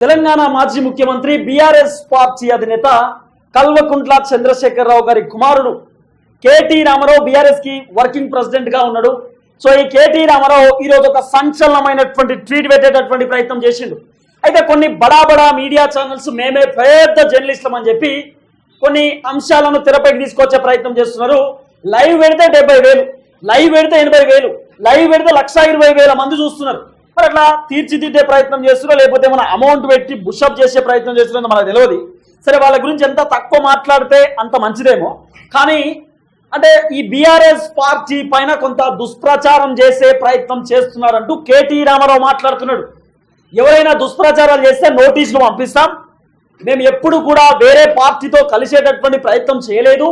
తెలంగాణ మాజీ ముఖ్యమంత్రి BRS party అధినేత కల్వకుంట్ల చంద్రశేఖరరావు గారి కుమారుడు కేటీ రామారావు బీఆర్ఎస్కి వర్కింగ్ ప్రెసిడెంట్గా ఉన్నాడు. సో ఈ కేటీ రామారావు ఈరోజు ఒక సంచలనమైనటువంటి ట్వీట్ పెట్టేటటువంటి ప్రయత్నం చేసిండు. అయితే కొన్ని బడా బడా మీడియా ఛానల్స్ మేమే పెద్ద జర్నలిస్టులం అని చెప్పి కొన్ని అంశాలను తెరపైకి తీసుకొచ్చే ప్రయత్నం చేస్తున్నారు. లైవ్ పెడితే డెబ్బై వేలు లైవ్ పెడితే ఎనభై వేలు లైవ్ పెడితే లక్ష ఇరవై వేల మంది చూస్తున్నారు. మరి అట్లా తీర్చిదిద్దే ప్రయత్నం చేస్తున్నారో లేకపోతే మన అమౌంట్ పెట్టి బుషప్ చేసే ప్రయత్నం చేస్తున్నారో మనకు తెలియదు. సరే వాళ్ళ గురించి ఎంత తక్కువ మాట్లాడితే అంత మంచిదేమో. కానీ అంటే ఈ బీఆర్ఎస్ పార్టీ పైన కొంత దుష్ప్రచారం చేసే ప్రయత్నం చేస్తున్నారంటూ కేటీ రామారావు మాట్లాడుతున్నాడు. ఎవరైనా దుష్ప్రచారాలు చేస్తే నోటీసులు పంపిస్తాం. మేము ఎప్పుడు కూడా వేరే పార్టీతో కలిసేటటువంటి ప్రయత్నం చేయలేదు.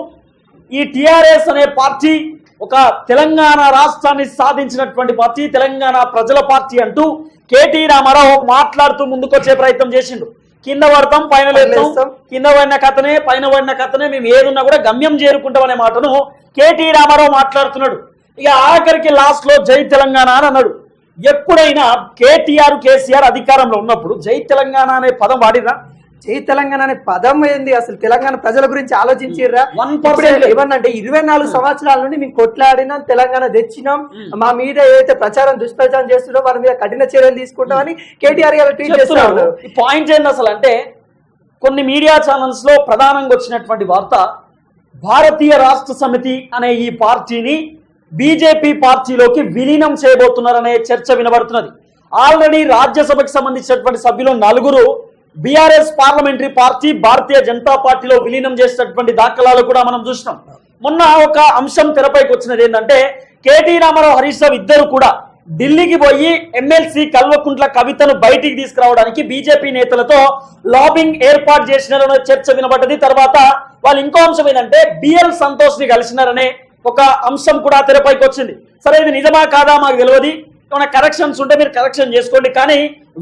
ఈ టీఆర్ఎస్ అనే పార్టీ ఒక తెలంగాణ రాష్ట్రాన్ని సాధించినటువంటి పార్టీ తెలంగాణ ప్రజల పార్టీ అంటూ కేటీ రామారావు మాట్లాడుతూ ముందుకొచ్చే ప్రయత్నం చేసిండు. కింద పడతాం పైన లేస్తాం. కింద పడిన కథనే పైన పడిన కథనే మేము ఏదున్నా కూడా గమ్యం చేరుకుంటాం అనే మాటను కేటీ రామారావు మాట్లాడుతున్నాడు. ఇక ఆఖరికి లాస్ట్లో జై తెలంగాణ అని అన్నాడు. ఎప్పుడైనా కేటీఆర్ కేసీఆర్ అధికారంలో ఉన్నప్పుడు జై తెలంగాణ అనే పదం వాడిరా? జై తెలంగాణ అనే పదం ఏంది? అసలు తెలంగాణ ప్రజల గురించి ఆలోచించిర్రా? 1% ఏమన్నంటే ఇరవై నాలుగు సంవత్సరాల నుండి మేము కొట్లాడినాం తెలంగాణ తెచ్చినాం. మా మీద ఏదైతే ప్రచారం దుష్ప్రచారం చేస్తున్నారో వారి మీద కఠిన చర్యలు తీసుకుంటామని కేటీఆర్ గారు ట్వీట్ చేస్తా చెప్తున్నాడు ఉన్నారు. ఈ పాయింట్ ఏంటి అసలు అంటే కొన్ని మీడియా ఛానల్స్లో ప్రధానంగా వచ్చినటువంటి వార్త భారతీయ రాష్ట్ర సమితి అనే ఈ పార్టీని బీజేపీ పార్టీలోకి విలీనం చేయబోతున్నారనే చర్చ వినబడుతున్నది. ఆల్రెడీ రాజ్యసభకి సంబంధించినటువంటి సభ్యులు నలుగురు BRS parliamentary party Bharatiya Janata పార్టీలో విలీనం చేసినటువంటి దాఖలాలు కూడా మనం చూసినాం. మొన్న ఒక అంశం తెరపైకి వచ్చినది ఏంటంటే కేటీ రామారావు హరీష్ రావు ఇద్దరు కూడా ఢిల్లీకి పోయి ఎమ్మెల్సీ కల్వకుంట్ల కవితను బయటికి తీసుకురావడానికి బీజేపీ నేతలతో లాబింగ్ ఏర్పాటు చేసినారనే చర్చ వినబడ్డది. తర్వాత వాళ్ళు ఇంకో అంశం ఏంటంటే బిఎల్ సంతోష్ని కలిసినారనే ఒక అంశం కూడా తెరపైకి వచ్చింది. సరే ఇది నిజమా కాదా మాకు తెలియదు ఏమైనా కరెక్షన్స్ ఉంటే మీరు కరెక్షన్ చేసుకోండి. కానీ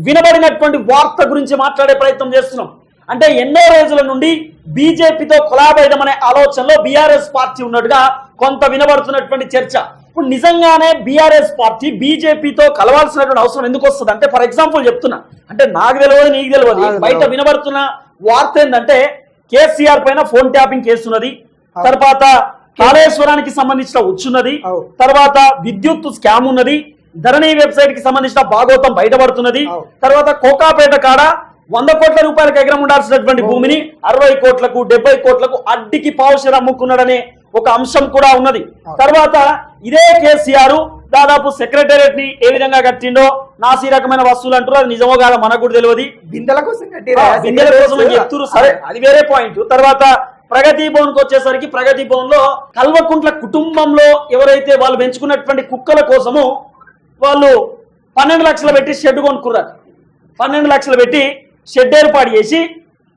వినబడినటువంటి వార్త గురించి మాట్లాడే ప్రయత్నం చేస్తున్నాం. అంటే ఎన్నో రోజుల నుండి బీజేపీతో కొలాబైడం అనే ఆలోచనలో బీఆర్ఎస్ పార్టీ ఉన్నట్టుగా కొంత వినబడుతున్నటువంటి చర్చ. ఇప్పుడు నిజంగానే బీఆర్ఎస్ పార్టీ బీజేపీతో కలవాల్సినటువంటి అవసరం ఎందుకు వస్తుంది? అంటే ఫర్ ఎగ్జాంపుల్ చెప్తున్నా. అంటే నాకు తెలియదు నీకు తెలియదు. బయట. వినబడుతున్న వార్త ఏంటంటే కేసీఆర్ పైన ఫోన్ ట్యాపింగ్ కేసు ఉన్నది అవును. తర్వాత కాళేశ్వరానికి సంబంధించిన ఉచ్చున్నది. అవును. తర్వాత విద్యుత్ స్కామ్ ఉన్నది. ధరణి వెబ్సైట్కి సంబంధించిన భాగోతం బయటపడుతున్నది. తర్వాత కోకాపేట కాడ వంద కోట్ల రూపాయలకు ఎకరం ఉండాల్సినటువంటి భూమిని అరవై కోట్లకు డెబ్బై కోట్లకు అడ్డికి పావుషర్ అమ్ముకున్నాడనే ఒక అంశం కూడా ఉన్నది. తర్వాత ఇదే కేసీఆర్ దాదాపు సెక్రటేరియట్ని ఏ విధంగా కట్టిండో నాసి రకమైన వస్తువులు అంటారు. అది నిజమో కాదో మనకు కూడా తెలియదు. బిందెల కోసం బిందెల కోసం చెప్తున్నారు సరే అది. వేరే పాయింట్ తర్వాత ప్రగతి భవన్కి వచ్చేసరికి ప్రగతి భవన్లో కల్వకుంట్ల కుటుంబంలో ఎవరైతే వాళ్ళు పెంచుకున్నటువంటి కుక్కల కోసము వాళ్ళు పన్నెండు లక్షలు పెట్టి షెడ్ కొనుక్కున్నారు పన్నెండు లక్షలు పెట్టి షెడ్ ఏర్పాటు చేసి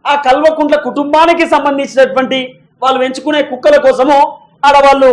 ఆ కల్వకుంట్ల కుటుంబానికి సంబంధించినటువంటి వాళ్ళు పెంచుకునే కుక్కల కోసము ఆడ వాళ్ళు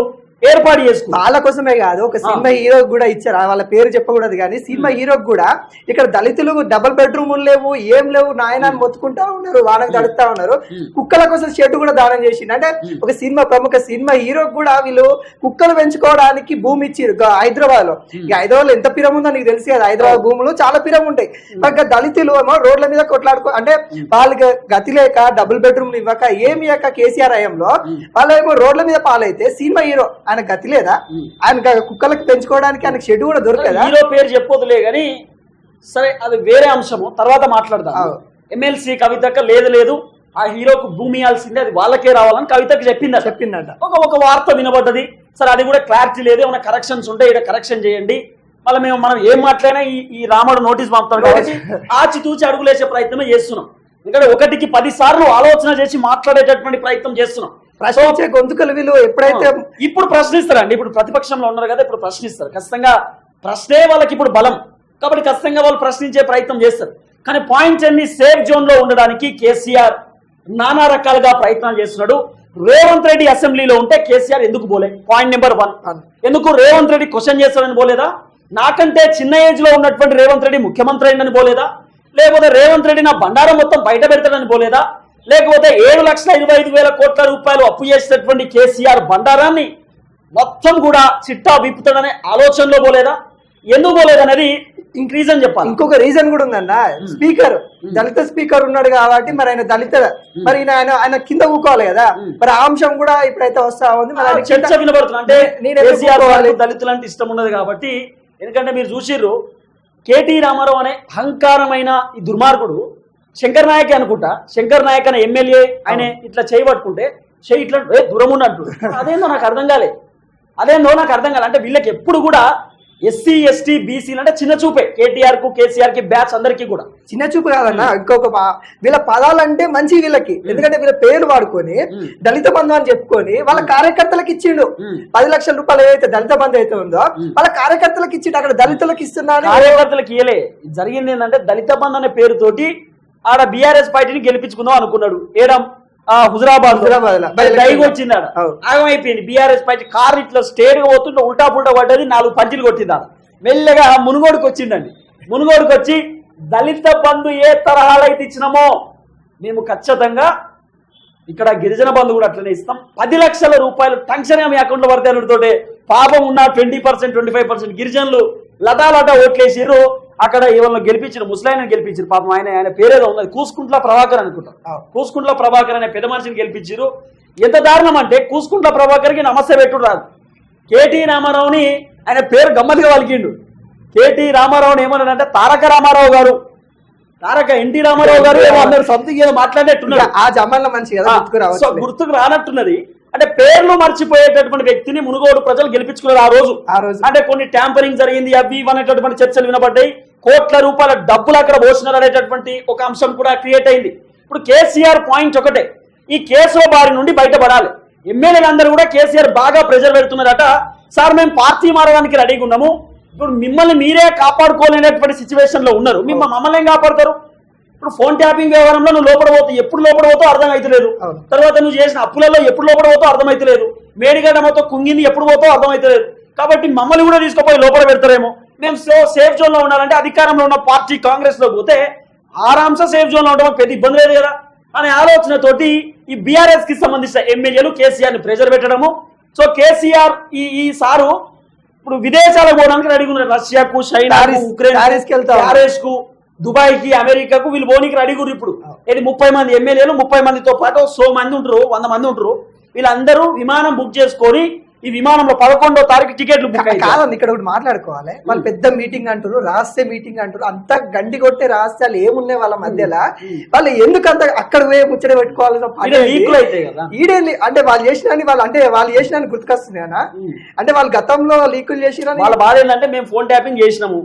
ఏర్పాటు చేసుకున్నారు వాళ్ళ కోసమే కాదు ఒక సినిమా హీరో కూడా ఇచ్చారు. వాళ్ళ పేరు చెప్పకూడదు కానీ సినిమా హీరోకి కూడా ఇక్కడ దళితులు డబుల్ బెడ్రూమ్ లేవు ఏం లేవు నాయన అని మొత్తుకుంటా ఉన్నారు వాళ్ళకి తడుతా ఉన్నారు. కుక్కల కోసం షెడ్ కూడా దానం చేసిండు. అంటే ఒక సినిమా ప్రముఖ సినిమా హీరోకి కూడా వీళ్ళు కుక్కలు పెంచుకోవడానికి భూమి ఇచ్చిరు హైదరాబాద్లో హైదరాబాద్లో ఎంత పిరం ఉందో నీకు తెలుసు కదా హైదరాబాద్ భూములు చాలా పిరం ఉంటాయి. ఇంకా దళితులు ఏమో రోడ్ల మీద కొట్లాడుకో అంటే వాళ్ళకి గతి లేక డబుల్ బెడ్రూమ్ ఇవ్వక ఏమి ఇవ్వక కేసీఆర్ హయాంలో వాళ్ళేమో రోడ్ల మీద పాలైతే సినిమా హీరో ఆయన గతి లేదా? ఆయన కుక్కలకు పెంచుకోవడానికి ఆయనకు షెడ్ కూడా దొరకదా? హీరో పేరు చెప్పొద్దులే గాని సరే అది వేరే అంశము. తర్వాత మాట్లాడదాం. ఎమ్మెల్సీ కవితక్క లేదు లేదు ఆ హీరోకు భూమి ఇవ్వాల్సిందే అది వాళ్ళకే రావాలని కవితకు చెప్పింది చెప్పిందంట. ఒక ఒక వార్త వినబడ్డది. సరే అది కూడా క్లారిటీ లేదు ఏమైనా కరెక్షన్స్ ఉంటే ఇక్కడ కరెక్షన్ చేయండి. మళ్ళీ మేము మనం ఏం మాట్లాడినా ఈ ఈ రాముడు నోటీస్ పంపుతాం కాబట్టి ఆచితూచి అడుగులేసే ప్రయత్నమే చేస్తున్నాం. ఎందుకంటే ఒకటికి పది సార్లు ఆలోచన చేసి మాట్లాడేటటువంటి ప్రయత్నం చేస్తున్నాం. ప్రశ్నించే గొంతుకలు వీళ్ళు ఎప్పుడైతే ఇప్పుడు ప్రశ్నిస్తారండి. ఇప్పుడు ప్రతిపక్షంలో ఉన్నారు కదా ఇప్పుడు ప్రశ్నిస్తారు. ఖచ్చితంగా ప్రశ్నే వాళ్ళకి ఇప్పుడు బలం. కాబట్టి ఖచ్చితంగా వాళ్ళు ప్రశ్నించే ప్రయత్నం చేస్తారు. కానీ పాయింట్స్ అన్ని సేఫ్ జోన్లో ఉండడానికి కేసీఆర్ నానా రకాలుగా ప్రయత్నాలు చేస్తున్నాడు. రేవంత్ రెడ్డి అసెంబ్లీలో ఉంటే కేసీఆర్ ఎందుకు పోలే? Point number one. ఎందుకు రేవంత్ రెడ్డి క్వశ్చన్ చేస్తాడని పోలేదా? నాకంటే చిన్న ఏజ్లో ఉన్నటువంటి రేవంత్ రెడ్డి ముఖ్యమంత్రి అయిందని పోలేదా? లేకపోతే రేవంత్ రెడ్డి నా బండారం మొత్తం బయట పెడతాడని పోలేదా? లేకపోతే ఏడు లక్షల ఇరవై ఐదు వేల కోట్ల రూపాయలు అప్పు చేసినటువంటి కేసీఆర్ బండారాన్ని మొత్తం కూడా చిట్టా విప్పుతాడనే ఆలోచనలో పోలేదా? ఎందుకు పోలేదనేది ఇంక రీజన్ చెప్పాలి. ఇంకొక రీజన్ కూడా ఉందన్న స్పీకర్ దళిత స్పీకర్ ఉన్నాడు కాబట్టి మరి ఆయన దళిత మరి ఆయన ఆయన కింద ఊకోవాలి కదా. మరి ఆ అంశం కూడా ఇప్పుడైతే వస్తా ఉంది. చర్చ వినబడుతుంది. అంటే నేను దళితులు అంటే ఇష్టం ఉన్నది కాబట్టి ఎందుకంటే మీరు చూసిర్రు కేటీ రామారావు అనే అహంకారమైన ఈ దుర్మార్గుడు శంకర్ నాయక్ అనుకుంటా. శంకర్ నాయక్ అనే ఎమ్మెల్యే ఆయన ఇట్లా చేయబట్టుకుంటే చేయి ఇట్లా ఏ దూరం ఉన్నట్టు అదేందో నాకు అర్థం కాలే. అదేందో నాకు అర్థం కాలే. అంటే వీళ్ళకి ఎప్పుడు కూడా ఎస్సీ ఎస్టీ బీసీలు అంటే చిన్న చూపే. కేటీఆర్కు కేసీఆర్కి బ్యాచ్ అందరికీ కూడా. చిన్న చూపు కాదన్న ఇంకొక వీళ్ళ పదాలంటే మంచి వీళ్ళకి. ఎందుకంటే వీళ్ళ పేరు వాడుకొని. దళిత బంధు అని చెప్పుకొని వాళ్ళ కార్యకర్తలకు ఇచ్చిండు. పది లక్షల రూపాయలు ఏదైతే దళిత బంధు అయితే ఉందో వాళ్ళ కార్యకర్తలకు ఇచ్చిండు. అక్కడ దళితులకు ఇస్తున్నాను కార్యకర్తలకు ఇయలే జరిగింది ఏంటంటే దళిత బంధు అనే పేరుతోటి ఆడ బీఆర్ఎస్ పార్టీని గెలిపించుకుందాం అనుకున్నాడు. ఏడం ఆ హుజరాబాద్ హుజరాబాద్లో. దైవ వచ్చింది ఆడ. ఆగమైపోయింది. బీఆర్ఎస్ పార్టీ కార్ ఇట్లా స్టేట్గా పోతుంటే ఉల్టా పుల్టా పడ్డది నాలుగు పంచులు కొట్టింది ఆడ మెల్లగా మునుగోడుకు వచ్చిందండి. మునుగోడుకు వచ్చి దళిత బంధు ఏ తరహాలో అయితే ఇచ్చినామో మేము ఖచ్చితంగా ఇక్కడ గిరిజన బంధు కూడా అట్లనే ఇస్తాం. పది లక్షల రూపాయలు టెన్షన్ మీ అకౌంట్లో పడతాయి పాపం ఉన్న twenty percent twenty five percent గిరిజనులు లటాలటా ఓట్లేసిర్రు. అక్కడ ఇవాళ గెలిపించిన ముస్లాయిని గెలిపించారు. పాపం ఆయన ఆయన పేరేదో ఉన్నది. కూసుకుంట్ల ప్రభాకర్ అనుకుంటా. కూసుకుంట్ల ప్రభాకర్ అనే పెద్ద మనిషిని గెలిపించారు. ఎంత దారుణం అంటే కూసుకుంట్ల ప్రభాకర్కి నమస్తే పెట్టుడు రాదు. కేటీ రామారావుని ఆయన పేరు గమ్మత్తుగా పలికిండు. కేటీ రామారావుని ఏమన్నాడంటే తారక రామారావు గారు తారక ఎన్టీ రామారావు గారు అందరు సంథింగ్ ఏదో మాట్లాడేట్టున్నారు ఆ జమాన్లో మంచి కదా సో గుర్తుకు రానట్టున్నది. అంటే పేర్లు మర్చిపోయేటటువంటి వ్యక్తిని మునుగోడు ప్రజలు గెలిపించుకున్నారు ఆ రోజు. ఆ రోజు. అంటే కొన్ని ట్యాంపరింగ్ జరిగింది అవి ఇవి అనేటటువంటి చర్చలు వినబడ్డాయి. కోట్ల రూపాయల డబ్బులు అక్కడ పోసినారు అనేటటువంటి ఒక అంశం కూడా క్రియేట్ అయింది. ఇప్పుడు కేసీఆర్ పాయింట్ ఒకటే. ఈ కేసుల బారి నుండి బయటపడాలి. ఎమ్మెల్యేలు అందరూ కూడా కేసీఆర్ బాగా ప్రెజర్ పెడుతున్నారట. సార్ మేము పార్టీ మారడానికి రెడీగా ఉన్నాము. ఇప్పుడు మిమ్మల్ని మీరే కాపాడుకోలేనటువంటి సిచ్యువేషన్లో ఉన్నారు మిమ్మల్ని మమ్మల్ని ఏం కాపాడతారు? ఇప్పుడు ఫోన్ ట్యాపింగ్ వ్యవహారంలో నువ్వు లోపల పోతావు ఎప్పుడు లోపల పోతావు అర్థం అవుతలేదు. తర్వాత నువ్వు చేసిన అప్పులలో ఎప్పుడు లోపల పోతావు అర్థమైతలేదు మేడిగడ్డ మొత్తం కుంగింది ఎప్పుడు పోతావు అర్థమైతలేదు కాబట్టి మమ్మల్ని కూడా తీసుకుపోయి లోపల పెడతారేమో. మేము సో సేఫ్ జోన్లో ఉండాలంటే అధికారంలో ఉన్న పార్టీ కాంగ్రెస్లో పోతే ఆరాంస సేఫ్ జోన్లో ఉండడం పెద్ద ఇబ్బంది లేదు కదా? అనే ఆలోచనతోటి ఈ బీఆర్ఎస్కి సంబంధించిన ఎమ్మెల్యేలు కేసీఆర్ని ప్రెజర్ పెట్టడము. సో కేసీఆర్ ఈ ఈ సారు ఇప్పుడు విదేశాలకు పోవడానికి రెడీ ఉన్నారు. రష్యాకు చైనాకు ప్యారిస్- ఉక్రెయిన్. ప్యారిస్కు దుబాయ్కి అమెరికాకు వీళ్ళు పోనీకి రెడీ ఇప్పుడు. ఇది ముప్పై మంది ఎమ్మెల్యేలు ముప్పై మందితో పాటు సో మంది ఉంటారు వంద మంది ఉంటారు. వీళ్ళందరూ విమానం బుక్ చేసుకొని ఈ విమానంలో పదకొండో తారీఖు టికెట్లు బుక్ కాదండి ఇక్కడ ఒకటి మాట్లాడుకోవాలి. వాళ్ళు పెద్ద మీటింగ్ అంటారు రహస్య మీటింగ్ అంటారు అంత గండి కొట్టే రహస్యాలు ఏమున్నాయి వాళ్ళ మధ్యలో? వాళ్ళు ఎందుకు అంత అక్కడ పోయి ముచ్చట పెట్టుకోవాల్సిన పని ఈడ అంటే వాళ్ళు చేసిన వాళ్ళు అంటే వాళ్ళు చేసిన గుర్తుకొస్తున్నాయనా? అంటే వాళ్ళు గతంలో లీకులు చేసిరని వాళ్ళ బాధ ఏంటంటే మేము ఫోన్ ట్యాపింగ్ చేసినాము.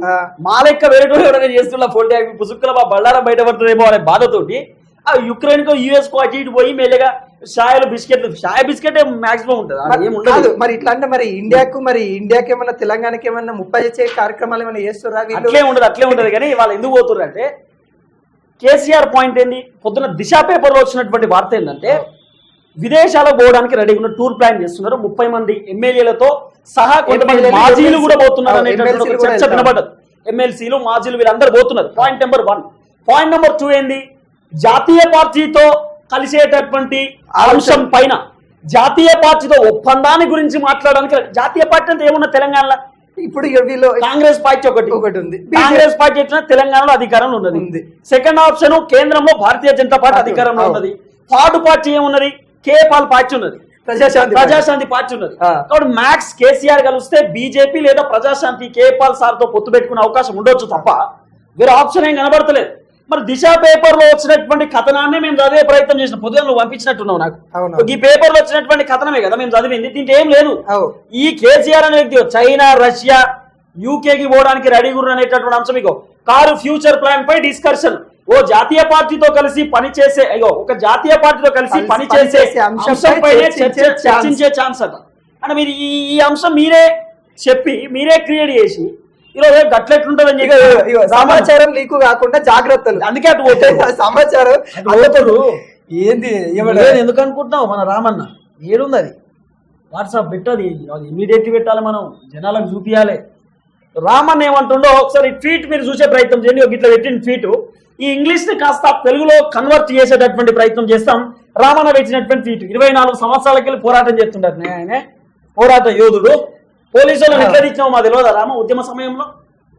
మా లెక్క వేరే ఎవరైనా చేస్తున్నా ఫోన్ ట్యాపింగ్ పుసుక్కుల మా బళ్ళారం బయటపడుతుందేమో అనే బాధతోటి ఆ యుక్రెయిన్ కో యుఎస్ కో అటు ఇటు పోయి మెల్లగా షాయలు బిస్కెట్లు షాయ బిస్కెట్ మాక్సిమం ఉంటుంది. మరి ఇట్లా అంటే మరి ఇండియాకు మరి ఇండియాకి ఏమన్నా తెలంగాణకి ఏమన్నా ముప్పై వచ్చే కార్యక్రమాలు ఏమైనా చేస్తారా వీళ్ళు? అట్లే ఉండదు అట్లే ఉండదు. కానీ వాళ్ళు ఎందుకు పోతున్నారు అంటే కేసీఆర్ పాయింట్ ఏంది? పొద్దున దిశ పేపర్లో వచ్చినటువంటి వార్త ఏంటంటే విదేశాలకు పోవడానికి రెడీ ఉన్న టూర్ ప్లాన్ చేస్తున్నారు. ముప్పై మంది ఎమ్మెల్యేలతో సహా కొంతమంది మాజీలు కూడా పోతున్నారు అనేటటువంటి కూడా చర్చ. వినబడ్డది. ఎమ్మెల్సీలు మాజీలు వీళ్ళందరూ పోతున్నారు. Point number one point number two ఏంది? జాతీయ పార్టీతో కలిసేటటువంటి అంశం పైన జాతీయ పార్టీతో ఒప్పందాన్ని గురించి మాట్లాడడానికి జాతీయ పార్టీ అంటే ఏమున్నా తెలంగాణలో? ఇప్పుడు వీళ్ళు కాంగ్రెస్ పార్టీ ఒకటి. ఒకటి ఉంది. కాంగ్రెస్ పార్టీ వచ్చిన తెలంగాణలో అధికారంలో ఉన్నది. ఉంది. సెకండ్ ఆప్షన్ కేంద్రంలో భారతీయ జనతా పార్టీ అధికారంలో. ఉన్నది. థర్డ్ పార్టీ ఏమున్నది? కే పాల్ పార్టీ ఉన్నది. ప్రజాశాంతి ప్రజాశాంతి పార్టీ ఉన్నది. కాబట్టి మ్యాక్స్ కేసీఆర్ కలిస్తే బీజేపీ లేదా ప్రజాశాంతి కే పాల్ సార్తో పొత్తు పెట్టుకునే అవకాశం ఉండొచ్చు తప్ప వేరే ఆప్షన్ ఏం కనబడతలేదు. మరి దిశ పేపర్లో వచ్చినటువంటి కథనాన్ని మేము చదివే ప్రయత్నం చేసిన పొద్దున నువ్వు పంపించినట్టున్నావు నాకు. ఈ పేపర్లో వచ్చినటువంటి కథనమే కదా మేము చదివింది దీంట్లో ఏం లేదు. ఈ కేసీఆర్ అనే వ్యక్తి చైనా రష్యా యూకేకి పోవడానికి రెడీ గురు అనేటటువంటి అంశం ఇగో. కారు ఫ్యూచర్ ప్లాన్ పై డిస్కషన్ ఓ జాతీయ పార్టీతో కలిసి పనిచేసే అయ్యో ఒక జాతీయ పార్టీతో కలిసి అంశంపై అంశంపైనే చర్చించే చర్చ- ఛాన్స్. అట. అంటే మీరు ఈ అంశం మీరే చెప్పి మీరే క్రియేట్ చేసి ఈరోజు గట్లెట్లుంటుందని చెప్పి సమాచారం లీకు కాకుండా జాగ్రత్తలు. అందుకే అటు పోతాడు సమాచారం అటు పోతాడు ఏంది ఎందుకు అనుకుంటున్నావు? మన రామన్న ఏడుంది అది. వాట్సాప్ పెట్టది ఇమీడియట్లీ పెట్టాలి మనం. జనాలకు చూపించాలి రామన్న ఏమంటుండో ఒకసారి ట్వీట్ మీరు చూసే ప్రయత్నం చేయండి. ఒక ఇట్లా పెట్టిన ట్వీట్ ఈ ఇంగ్లీష్ని కాస్త తెలుగులో కన్వర్ట్ చేసేటటువంటి ప్రయత్నం చేస్తాం. రామన్న పెట్టినటువంటి ట్వీట్ ఇరవై నాలుగు సంవత్సరాలకి వెళ్ళి పోరాటం చేస్తుంటారు. ఆయన పోరాట యోధుడు. పోలీసులను ఎట్లా తెచ్చినావు మా తెలియదా రామ? ఉద్యమ సమయంలో?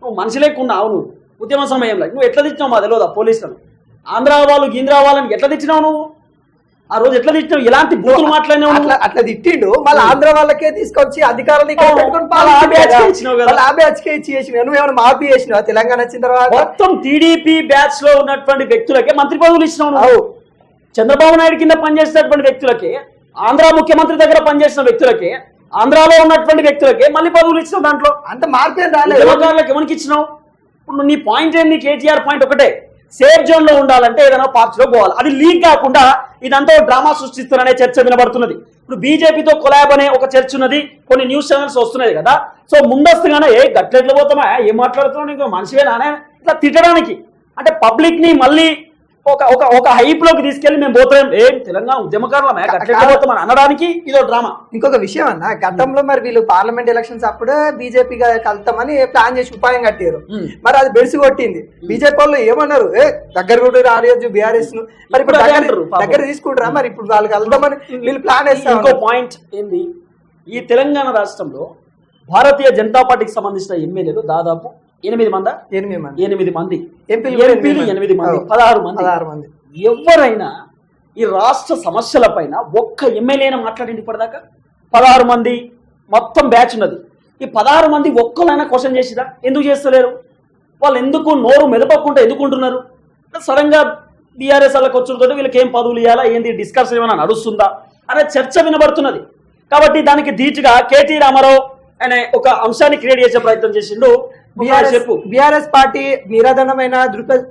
నువ్వు మనిషి లేకున్నావు నువ్వు ఉద్యమ సమయంలో. నువ్వు ఎట్లా తెచ్చినావు మా తెలియదా పోలీసులను? ఆంధ్ర వాళ్ళు గీంద్రా వాళ్ళని ఎట్లా తెచ్చినావు నువ్వు? ఆ రోజు ఎట్లా తెచ్చినావు ఎలాంటి బూతులు మాట్లాడినావు అట్లా? అట్లా తిట్టిండు. మళ్ళీ ఆంధ్ర వాళ్ళకే తీసుకొచ్చి అధికారులు అవును. నువ్వేమైనా మాఫీ చేసినావా? తెలంగాణ వచ్చిన తర్వాత? మొత్తం టీడీపీ బ్యాచ్లో ఉన్నటువంటి వ్యక్తులకే మంత్రి పదవులు ఇచ్చినావు చంద్రబాబు నాయుడు కింద పనిచేసినటువంటి వ్యక్తులకి ఆంధ్ర ముఖ్యమంత్రి దగ్గర పనిచేసిన వ్యక్తులకి ఆంధ్రాలో ఉన్నటువంటి వ్యక్తులకి మళ్ళీ పదవులు ఇచ్చినావు దాంట్లో. అంత మార్పేం రాలేదు. ఎవరికి ఇచ్చినావు? ఇప్పుడు నీ పాయింట్ ఏంది కేటీఆర్ పాయింట్ ఒకటే. సేఫ్ జోన్లో ఉండాలంటే ఏదైనా పార్టీలో పోవాలి. అది లీక్ కాకుండా ఇదంతా డ్రామా సృష్టిస్తారనే చర్చ వినబడుతున్నది. ఇప్పుడు బీజేపీతో కొలాబ్ అనే ఒక చర్చ ఉన్నది. కొన్ని న్యూస్ ఛానల్స్ వస్తున్నాయి కదా. సో ముందస్తుగానే ఏ గట్లెట్లు పోతామా? ఏం మాట్లాడుతున్నావు నీకు? మనిషివేనానే ఇట్లా తిట్టడానికి. అంటే పబ్లిక్ని మళ్ళీ ఒక ఒక ఒక హైప్లోకి తీసుకెళ్ళి మేము పోతాం ఏం తెలంగాణ ఉద్యమకారులమే పోతామని అనడానికి ఇదో డ్రామా. ఇంకొక విషయం అన్న గతంలో మరి వీళ్ళు పార్లమెంట్ ఎలక్షన్స్ అప్పుడే బీజేపీ కలుతామని ప్లాన్ చేసి ఉపాయం కట్టారు. మరి అది బెడిసి కొట్టింది. బీజేపీ వాళ్ళు ఏమన్నారు? ఏ దగ్గర కూడా రాలేదు బీఆర్ఎస్ను మరి ఇప్పుడు దగ్గర తీసుకుంటారా? మరి ఇప్పుడు వాళ్ళు కలుద్దామని వీళ్ళు ప్లాన్ ఇంకో వేస్తారు పాయింట్ ఏంది? ఈ తెలంగాణ రాష్ట్రంలో భారతీయ జనతా పార్టీకి సంబంధించిన ఎమ్మెల్యేలు దాదాపు ఎనిమిది మంది? ఎనిమిది మంది. ఎనిమిది మంది. ఎంపీలు ఎనిమిది మంది. పదహారు మంది. పదహారు మంది. ఎవరైనా ఈ రాష్ట్ర సమస్యల పైన ఒక్క ఎమ్మెల్యేనా మాట్లాడింది ఇప్పటిదాకా? పదహారు మంది. మొత్తం బ్యాచ్ ఉన్నది. ఈ పదహారు మంది ఒక్కరైనా క్వశ్చన్ చేసిరా ఎందుకు చేస్తలేరు? వాళ్ళు ఎందుకు నోరు మెదపకుండా ఎందుకు ఉంటున్నారు సడన్గా బీఆర్ఎస్ వాళ్ళకి వచ్చుతో వీళ్ళకి ఏం పదవులు ఇవ్వాలా ఏంది? డిస్కషన్ ఏమైనా నడుస్తుందా? అనే చర్చ వినబడుతున్నది. కాబట్టి దానికి ధీటుగా కేటీ రామారావు అనే ఒక అంశాన్ని క్రియేట్ చేసే ప్రయత్నం చేసిండు. బీఆర్ఎస్ పార్టీ నిరాధనమైన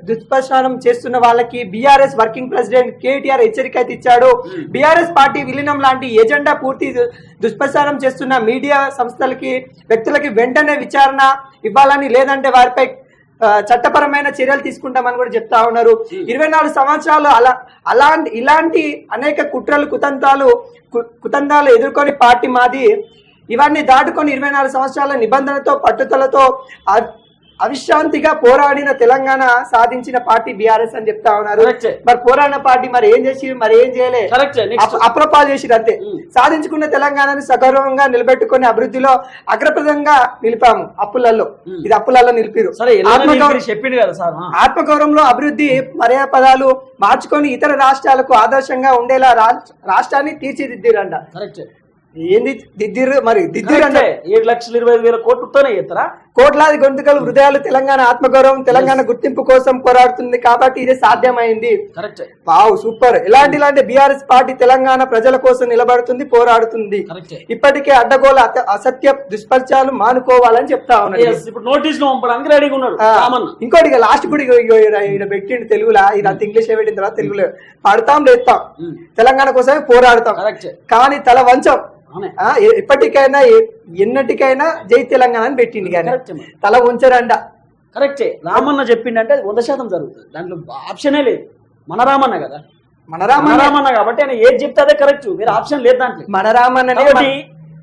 దుష్ప్రచారం చేస్తున్న వాళ్ళకి బీఆర్ఎస్ వర్కింగ్ ప్రెసిడెంట్ కేటీఆర్ హెచ్చరిక అయితే ఇచ్చాడు. బీఆర్ఎస్ పార్టీ విలీనం లాంటి ఎజెండా పూర్తి దుష్ప్రచారం చేస్తున్న మీడియా సంస్థలకి వ్యక్తులకి వెంటనే విచారణ ఇవ్వాలని లేదంటే వారిపై చట్టపరమైన చర్యలు తీసుకుంటామని కూడా చెప్తా ఉన్నారు. ఇరవై నాలుగు సంవత్సరాలు అలా అలాంటి ఇలాంటి అనేక కుట్రలు కుతంత్రాలు కుతంత్రాలు ఎదుర్కొని పార్టీ మాది ఇవన్నీ దాటుకొని ఇరవై నాలుగు సంవత్సరాల నిబంధనతో పట్టుదలతో అవిశ్రాంతిగా పోరాడిన తెలంగాణ సాధించిన పార్టీ బీఆర్ఎస్ అని చెప్తా ఉన్నారు. మరి పోరాడిన పార్టీ మరి ఏం చేసి మరి ఏం చేయలే? అప్రపాలు చేసిరు అంతే. Mm. సాధించుకున్న తెలంగాణని సగౌరవంగా నిలబెట్టుకుని అభివృద్ధిలో అగ్రప్రదంగా నిలిపాము అప్పులలో Mm. ఇది అప్పులలో నిలిపిరు చెప్పిండు కదా సార్. ఆత్మగౌరవంలో అభివృద్ధి పర్యాయ పదాలు మార్చుకొని ఇతర రాష్ట్రాలకు ఆదర్శంగా ఉండేలా రాష్ట్ర- రాష్ట్రాన్ని తీర్చిదిద్దిరంట. కరెక్ట్ ఏంది? దిద్దిరు మరి దిద్దిరంట కరెక్టే. ఏడు లక్షల ఇరవై ఐదు వేల కోట్లతోనే ఎత్తరా కోట్లాది గొంతుకలు హృదయాలు తెలంగాణ ఆత్మగౌరవం తెలంగాణ గుర్తింపు కోసం పోరాడుతుంది కాబట్టి ఇది సాధ్యమైంది. కరెక్ట్. Wow super. ఇలాంటి ఇలాంటి బీఆర్ఎస్ పార్టీ తెలంగాణ ప్రజల కోసం నిలబడుతుంది పోరాడుతుంది. ఇప్పటికే అడ్డగోల అసత్య దుష్పరిచాలు మానుకోవాలని చెప్తా ఉన్నాడు. ఇప్పుడు నోటీసులు పంపడానికి రెడీగా ఉన్నాడు. ఆ, రామన్న. ఇంకోటి ఇక లాస్ట్ కూడా ఈడ- ఈడ పెట్టిండు తెలుగులా? ఇది అంత ఇంగ్లీష్ పెట్టిన తర్వాత తెలుగులో. పడతాం లేస్తాం ఉమ్. తెలంగాణ కోసమే పోరాడతాం. కానీ తల వంచం. ఎప్పటికైనా ఎన్నటికైనా జై తెలంగాణ అని పెట్టింది కానీ మరి. తల ఉంచరంట కరెక్టే. రామన్న చెప్పిండంటే అది వంద శాతం జరుగుతుంది. దాంట్లో ఆప్షనే లేదు. మన రామన్న కదా. మన మన రామన్న రామన్న కాబట్టి ఆయన ఏది చెప్తే అదే కరెక్ట్. వేరే ఆప్షన్ లేదు దాంట్లో. మన కాబట్టి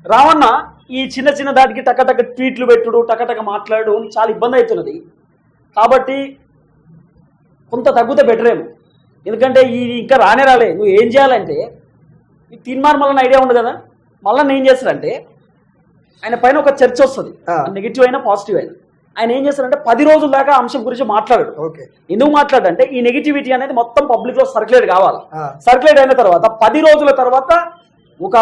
రావణ ఈ చిన్న చిన్న దాటికి టకటక ట్వీట్లు పెట్టుడు టకటక మాట్లాడు చాలా ఇబ్బంది అవుతున్నది. కాబట్టి కొంత తగ్గితే బెటరేమో. ఎందుకంటే ఈ ఇంకా రానే రాలే. నువ్వు ఏం చేయాలంటే ఈ తీన్మార్ మళ్ళీ ఐడియా ఉంది కదా? మళ్ళీ ఏం చేస్తారంటే ఆయన పైన ఒక చర్చ వస్తుంది. నెగిటివ్ అయినా పాజిటివ్ అయినా. ఆయన ఏం చేస్తారంటే పది రోజుల దాకా అంశం గురించి మాట్లాడాడు. ఓకే. ఎందుకు మాట్లాడంటే ఈ నెగిటివిటీ అనేది మొత్తం పబ్లిక్లో సర్క్యులేట్ కావాలి. సర్క్యులేట్ అయిన తర్వాత పది రోజుల తర్వాత ఒక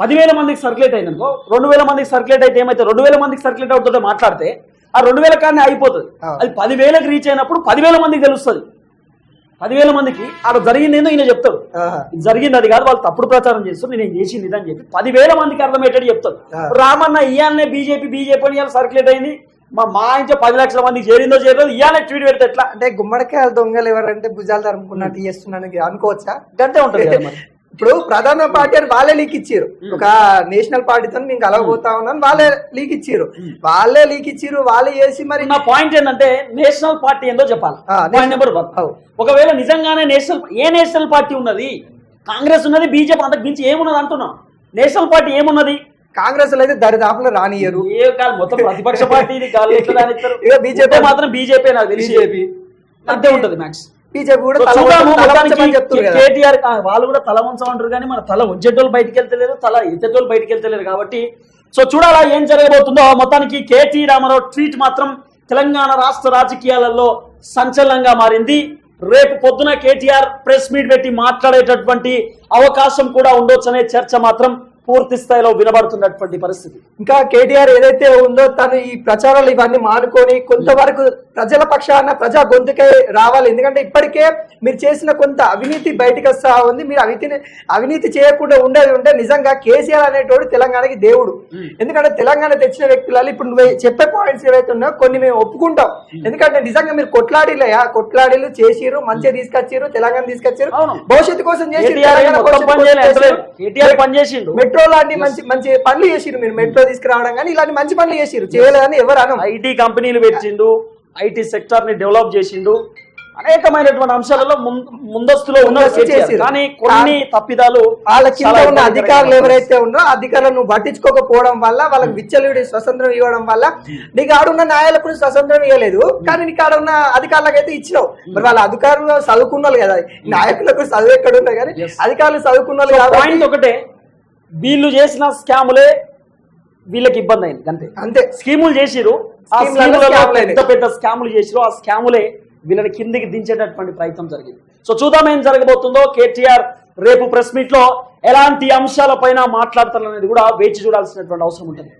పదివేల మందికి సర్క్యులేట్ అయిందనుకో రెండు వేల మందికి సర్క్యులేట్ అయితే ఏమైతే రెండు వేల మందికి సర్క్యులేట్ అవుతుందో మాట్లాడితే ఆ రెండు వేల కానీ అయిపోతుంది. అది పదివేలకు రీచ్ అయినప్పుడు పదివేల మందికి తెలుస్తుంది. పదివేల మందికి ఆడ జరిగింది ఏందో ఈయన చెప్తాడు. జరిగింది అది కాదు వాళ్ళు తప్పుడు ప్రచారం చేస్తారు నేను చేసింది ఇది అని చెప్పి పదివేల మందికి అర్థమయ్యేటట్టు చెప్తాడు. రామన్న ఇయాలనే బీజేపీ బీజేపీ అని ఇవాళ సర్క్యులేట్ అయింది. మా మా ఇంట్లో పది లక్షల మందికి చేరిందో చేరదో ఇయాలనే ట్వీట్ పెడితే ఎట్లా? అంటే గుమ్మడికాయ దొంగలు ఎవరంటే భుజాలు తరుముకున్నట్టు చేస్తున్నాను అనుకోవచ్చా? గంటే ఉంటుంది. ఇప్పుడు ప్రధాన పార్టీ అని వాళ్ళే లీక్ ఇచ్చారు ఒక నేషనల్ పార్టీతో నేను కలవబోతా ఉన్నాను వాళ్ళే లీక్ ఇచ్చారు వాళ్ళే లీక్ ఇచ్చారు వాళ్ళే చేసి మరి నా పాయింట్ ఏంటంటే నేషనల్ పార్టీ ఏందో చెప్పాలి. Point number one. ఒకవేళ నిజంగానే నేషనల్ ఏ నేషనల్ పార్టీ ఉన్నది కాంగ్రెస్ ఉన్నది బీజేపీ అంతకు మించి ఏమున్నది అంటున్నాం నేషనల్ పార్టీ ఏమున్నది? కాంగ్రెస్లో అయితే దరిదాపులు రానియరు ఏ కాదు మొత్తం ప్రతిపక్ష పార్టీ ఇది కాదు ఉంటే మాత్రం బీజేపీ నాకు తెలిసి. బీజేపీ. అంతే ఉంటది మ్యాక్స్ బీజేపీ కూడా కేటీఆర్ వాళ్ళు కూడా తల వంచమంటారు కానీ మన తల ఉంచేటోళ్ళు బయటికి వెళ్తలేరు తల ఎత్తేటోళ్ళు బయటికి వెళ్తలేరు కాబట్టి. సో చూడాలా ఏం జరగబోతుందో. మొత్తానికి కేటీ రామారావు ట్వీట్ మాత్రం తెలంగాణ రాష్ట్ర రాజకీయాలలో సంచలనంగా మారింది. రేపు పొద్దున కేటీఆర్ ప్రెస్ మీట్ పెట్టి మాట్లాడేటటువంటి అవకాశం కూడా ఉండొచ్చు అనే చర్చ మాత్రం పూర్తి స్థాయిలో వినబడుతున్నటువంటి పరిస్థితి. ఇంకా కేటీఆర్ ఏదైతే ఉందో తను ఈ ప్రచారాలు ఇవన్నీ మానుకొని కొంతవరకు ప్రజల పక్షాన ప్రజా గొంతుకే రావాలి. ఎందుకంటే ఇప్పటికే మీరు చేసిన కొంత అవినీతి బయటకు వస్తా ఉంది. మీరు అవినీతిని అవినీతి చేయకుండా ఉండేది ఉంటే నిజంగా కేసీఆర్ అనేటోడు తెలంగాణకి దేవుడు. ఎందుకంటే తెలంగాణ తెచ్చిన వ్యక్తులలో ఇప్పుడు నువ్వు చెప్పే పాయింట్స్ ఏవైతే ఉన్నాయో కొన్ని మేము ఒప్పుకుంటాం. ఎందుకంటే నిజంగా మీరు కొట్లాడిలయా? కొట్లాడిలు చేసిరు మంచిగా తీసుకొచ్చారు తెలంగాణ తీసుకొచ్చారు. భవిష్యత్తు కోసం చేసిర్రు, మెట్రో లాంటి మంచి మంచి పనులు చేసిరు మీరు మెట్రో తీసుకురావడం కానీ ఇలాంటి మంచి పనులు చేసిరు చేయలేదని ఎవరు అనం ఐటీ కంపెనీలు పెట్టిండు ఐటీ సెక్టర్ని డెవలప్ చేసిండు. అనేకమైనటువంటి అంశాలలో ముందస్తులో ఉన్నారు. చేసిర్రు. కానీ కొన్ని తప్పిదాలు వాళ్ళ కింద ఉన్న అధికారులు. ఎవరైతే ఉన్నారో అధికారులను పట్టించుకోకపోవడం వల్ల వాళ్ళకి విచ్చలుడి స్వతంత్రం ఇవ్వడం వల్ల నీకు ఆడున్న న్యాయాలకు స్వతంత్రం ఇవ్వలేదు. కానీ నీకు ఆడున్న అధికారులకు అయితే ఇచ్చినావు మరి వాళ్ళ అధికారులు చదువుకున్న వాళ్ళు కదా నాయకులకు చదువు ఎక్కడ ఉన్నాయి కానీ. అధికారులు చదువుకున్న వాళ్ళు కాబట్టి ఒకటే వీళ్ళు చేసిన స్కాములే వీళ్ళకి ఇబ్బంది అయింది అంతే. అంతే. స్కీములు చేసిరు ఆ స్కీములలో స్కీములలో స్కాములు పెద్ద పెద్ద స్కాములు చేసిరు ఆ స్కాములే వీళ్ళని కిందికి దించేటటువంటి ప్రయత్నం జరిగింది. సో చూద్దాం ఏం జరగబోతుందో. కేటీఆర్ రేపు ప్రెస్ మీట్లో ఎలాంటి అంశాలపైన మాట్లాడతారనేది కూడా వేచి చూడాల్సినటువంటి అవసరం ఉంటుంది.